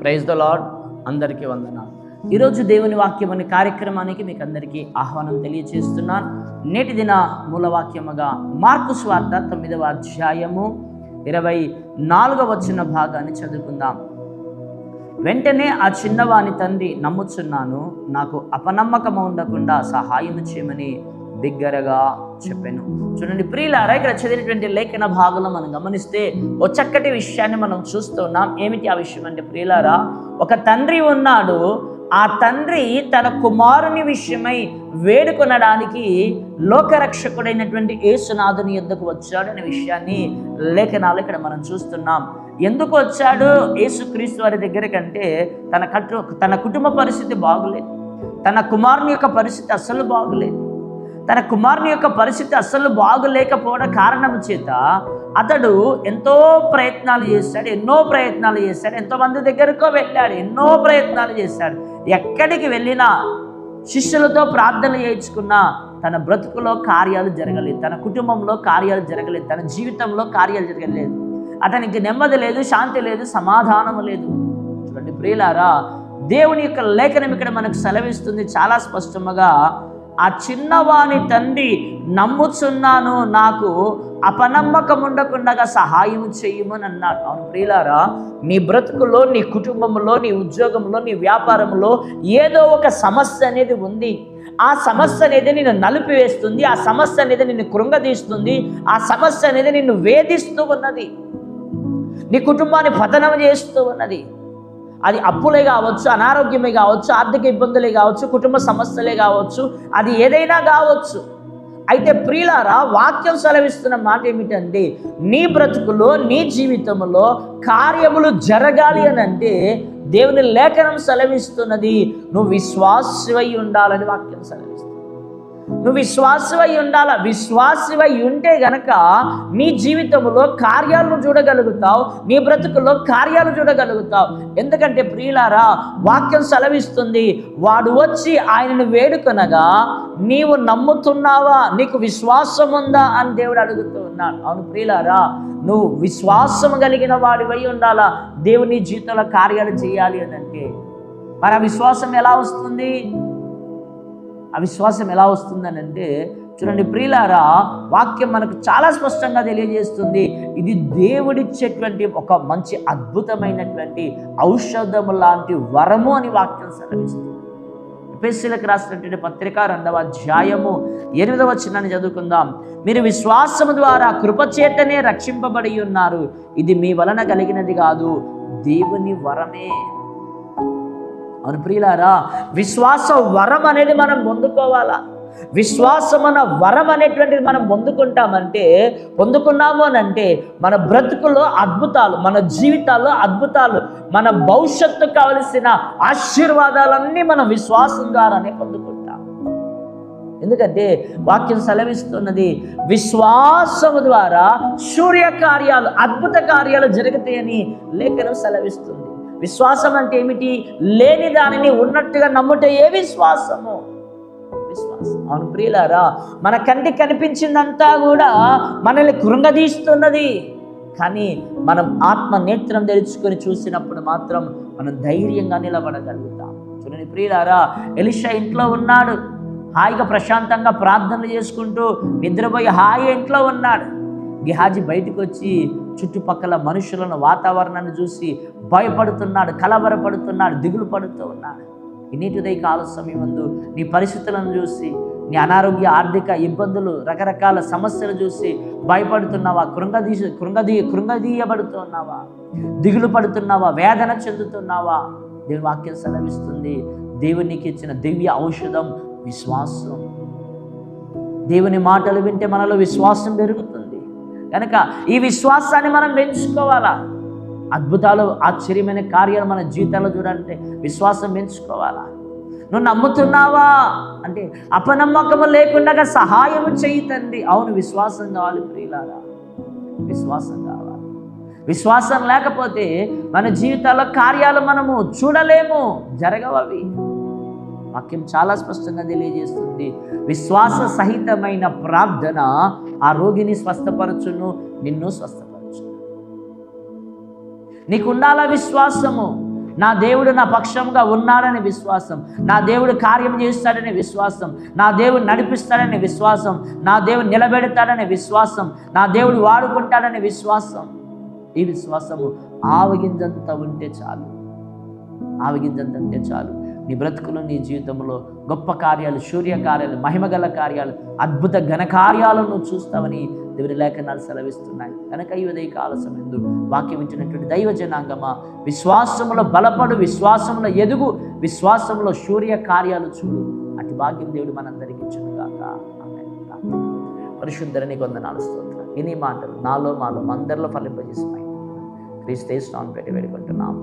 Praise the lord అందరికీ వందనాలు. ఈరోజు దేవుని వాక్యం అనే కార్యక్రమానికి మీకు అందరికీ ఆహ్వానం తెలియజేస్తున్నాను నేటి దిన మూలవాక్యముగా మార్కు స్వార్త తొమ్మిదవ అధ్యాయము ఇరవై నాలుగవ వచ్చిన భాగాన్ని చదువుకుందాం. వెంటనే ఆ చిన్నవాని తండ్రి నమ్ముచున్నాను. నాకు అపనమ్మకం ఉండకుండా సహాయం చేయమని బిగ్గరగా చెప్పాను. చూడండి ప్రియులారా ఇక్కడ చదివినటువంటి లేఖన భాగంలో మనం గమనిస్తే ఓ చక్కటి విషయాన్ని మనం చూస్తున్నాం ఏమిటి ఆ విషయం అంటే ప్రియులారా ఒక తండ్రి ఉన్నాడు. ఆ తండ్రి తన కుమారుని విషయమై వేడుకొనడానికి లోకరక్షకుడైనటువంటి యేసునాథుని వచ్చాడు అనే విషయాన్ని లేఖనాలు ఇక్కడ మనం చూస్తున్నాం. ఎందుకు వచ్చాడు? యేసుక్రీస్తు వారి దగ్గర కంటే తన కట్టు తన కుటుంబ పరిస్థితి బాగులేదు. తన కుమారుని యొక్క పరిస్థితి అస్సలు బాగులేదు. తన కుమారుని యొక్క పరిస్థితి అస్సలు బాగులేకపోవడం కారణం చేత అతడు ఎంతో ప్రయత్నాలు చేశాడు ఎన్నో ప్రయత్నాలు చేశాడు. ఎంతోమంది దగ్గరకో వెళ్ళాడు ఎన్నో ప్రయత్నాలు చేశాడు. ఎక్కడికి వెళ్ళినా శిష్యులతో ప్రార్థన చేయించుకున్నా తన బ్రతుకులో కార్యాలు జరగలేదు తన కుటుంబంలో కార్యాలు జరగలేదు తన జీవితంలో కార్యాలు జరగలేదు. అతనికి నెమ్మది లేదు శాంతి లేదు సమాధానం లేదు. చూడండి ప్రియులారా దేవుని యొక్క లేఖనం ఇక్కడ మనకు సెలవిస్తుంది చాలా స్పష్టముగా ఆ చిన్నవాని తండ్రి నమ్ముచున్నాను నాకు అపనమ్మకం ఉండకుండా సహాయం చేయమని అన్నాడు. అవును ప్రియులారా నీ బ్రతుకులో నీ కుటుంబంలో నీ ఉద్యోగంలో నీ వ్యాపారంలో ఏదో ఒక సమస్య అనేది ఉంది. ఆ సమస్య అనేది నిన్ను నలిపివేస్తుంది ఆ సమస్య అనేది నిన్ను కృంగదీస్తుంది ఆ సమస్య అనేది నిన్ను వేధిస్తూ ఉన్నది. నీ కుటుంబాన్ని పతనం చేస్తూ ఉన్నది. అది అప్పులే కావచ్చు అనారోగ్యమే కావచ్చు ఆర్థిక ఇబ్బందులే కావచ్చు కుటుంబ సమస్యలే కావచ్చు అది ఏదైనా కావచ్చు. అయితే ప్రియులారా వాక్యం సెలవిస్తున్న మాట ఏమిటంటే నీ బ్రతుకులో నీ జీవితంలో కార్యములు జరగాలి అని అంటే దేవుని లేఖనం సెలవిస్తున్నది నువ్వు విశ్వాసమై ఉండాలని వాక్యం సెలవిస్తుంది. నువ్వు విశ్వాసవై ఉండాల? విశ్వాసవై ఉంటే గనక నీ జీవితంలో కార్యాలను చూడగలుగుతావు నీ బ్రతుకుల్లో కార్యాలు చూడగలుగుతావు. ఎందుకంటే ప్రియులారా వాక్యం సెలవిస్తుంది వాడు వచ్చి ఆయనను వేడుకొనగా నీవు నమ్ముతున్నావా? నీకు విశ్వాసం ఉందా అని దేవుడు అడుగుతూ ఉన్నాడు. అవును ప్రియులారా నువ్వు విశ్వాసం కలిగిన వాడివై ఉండాలా? దేవుని జీవితంలో కార్యాలు చేయాలి అని అంటే మరి ఆ విశ్వాసం ఎలా వస్తుంది? అవిశ్వాసం ఎలా వస్తుందని అంటే చూడండి ప్రియులారా వాక్యం మనకు చాలా స్పష్టంగా తెలియజేస్తుంది. ఇది దేవుడిచ్చేటువంటి ఒక మంచి అద్భుతమైనటువంటి ఔషధము లాంటి వరము అని వాక్యం సెలవిస్తుంది. ఎపిఎస్సీలకు రాసినటువంటి పత్రిక రెండవ అధ్యాయము ఎనిమిదవ చిన్నాన్ని చదువుకుందాం. మీరు విశ్వాసము ద్వారా కృపచేతనే రక్షింపబడి ఉన్నారు. ఇది మీ వలన కలిగినది కాదు. దేవుని వరమే. అవును ప్రియులారా విశ్వాస వరం అనేది మనం పొందుకోవాలా? విశ్వాసం వరం అనేటువంటిది మనం పొందుకుంటామంటే పొందుకున్నాము అని అంటే మన బ్రతుకులో అద్భుతాలు మన జీవితాల్లో అద్భుతాలు మన భవిష్యత్తు కావలసిన ఆశీర్వాదాలన్నీ మనం విశ్వాసం ద్వారానే పొందుకుంటాం. ఎందుకంటే వాక్యం సెలవిస్తున్నది విశ్వాసము ద్వారా సూర్య కార్యాలు అద్భుత కార్యాలు జరుగుతాయని లేఖనం సెలవిస్తుంది. విశ్వాసం అంటే ఏమిటి? లేని దానిని ఉన్నట్టుగా నమ్ముట ఏ విశ్వాసము? విశ్వాసం. అవును ప్రియులారా మన కంటికి కనిపించిందంతా కూడా మనల్ని కృంగదీస్తున్నది. కానీ మనం ఆత్మ నేత్రం తెరుచుకొని చూసినప్పుడు మాత్రం మనం ధైర్యంగా నిలబడగలుగుతాం. చూడండి ప్రియులారా ఎలిషా ఇంట్లో ఉన్నాడు. హాయిగా ప్రశాంతంగా ప్రార్థనలు చేసుకుంటూ నిద్రపోయి హాయి ఇంట్లో ఉన్నాడు. గిహాజీ బయటకు వచ్చి చుట్టుపక్కల మనుషులను వాతావరణాన్ని చూసి భయపడుతున్నాడు కలవరపడుతున్నాడు దిగులు పడుతూ ఉన్నాడు. ఇన్నిటిదై కాల ముందు నీ పరిస్థితులను చూసి నీ అనారోగ్య ఆర్థిక ఇబ్బందులు రకరకాల సమస్యలు చూసి భయపడుతున్నావా? కృంగదీ కృంగదీ కృంగదీయబడుతున్నావా దిగులు పడుతున్నావా? వేదన చెందుతున్నావా? దేవుని వాక్యం సెలవిస్తుంది. దేవునికి ఇచ్చిన దివ్య ఔషధం విశ్వాసం. దేవుని మాటలు వింటే మనలో విశ్వాసం పెరుగుతుంది. కనుక ఈ విశ్వాసాన్ని మనం పెంచుకోవాలా? అద్భుతాలు ఆశ్చర్యమైన కార్యాలు మన జీవితాల్లో చూడాలంటే విశ్వాసం పెంచుకోవాలా? నువ్వు నమ్ముతున్నావా? అంటే అపనమ్మకము లేకుండా సహాయం చేయి తండ్రి. అవును విశ్వాసం కావాలి ప్రియులారా. విశ్వాసం కావాలి. విశ్వాసం లేకపోతే మన జీవితాల్లో కార్యాలు మనము చూడలేము జరగవవి. వాక్యం చాలా స్పష్టంగా తెలియజేస్తుంది. విశ్వాస సహితమైన ప్రార్థన ఆ రోగిని స్వస్థపరచును నిన్ను స్వస్థపరచును. నీకుండాల విశ్వాసము. నా దేవుడు నా పక్షంగా ఉన్నాడనే విశ్వాసం. నా దేవుడు కార్యం చేస్తాడనే విశ్వాసం. నా దేవుడు నడిపిస్తాడనే విశ్వాసం. నా దేవుడు నిలబెడతాడనే విశ్వాసం. నా దేవుడు వాడుకుంటాడనే విశ్వాసం. ఈ విశ్వాసము ఆవగింజంత ఉంటే చాలు. ఆవగింజంత ఉంటే చాలు. నీ బ్రతుకులు నీ జీవితంలో గొప్ప కార్యాలు సూర్య కార్యాలు మహిమగల కార్యాలు అద్భుత ఘన కార్యాలను చూస్తావని దేవుని లేఖనాలు సెలవిస్తున్నాయి. కనుక ఈ ఉదయ కాల ఎందు వాక్యం ఇచ్చినటువంటి దైవ జనాంగమా విశ్వాసములో బలపడు విశ్వాసంలో ఎదుగు విశ్వాసంలో సూర్య కార్యాలు చూడు. అటు భాగ్యం దేవుడు మనందరికి ఇచ్చునుగాక కాక పరిశుద్ధరని కొందనాలు స్తోత్రం ఇన్ని మాటలు నాలో మాలో అందరిలో ఫలింపజేసి క్రీస్తే స్నాన్ పెట్టి వేడుకుంటున్నాం.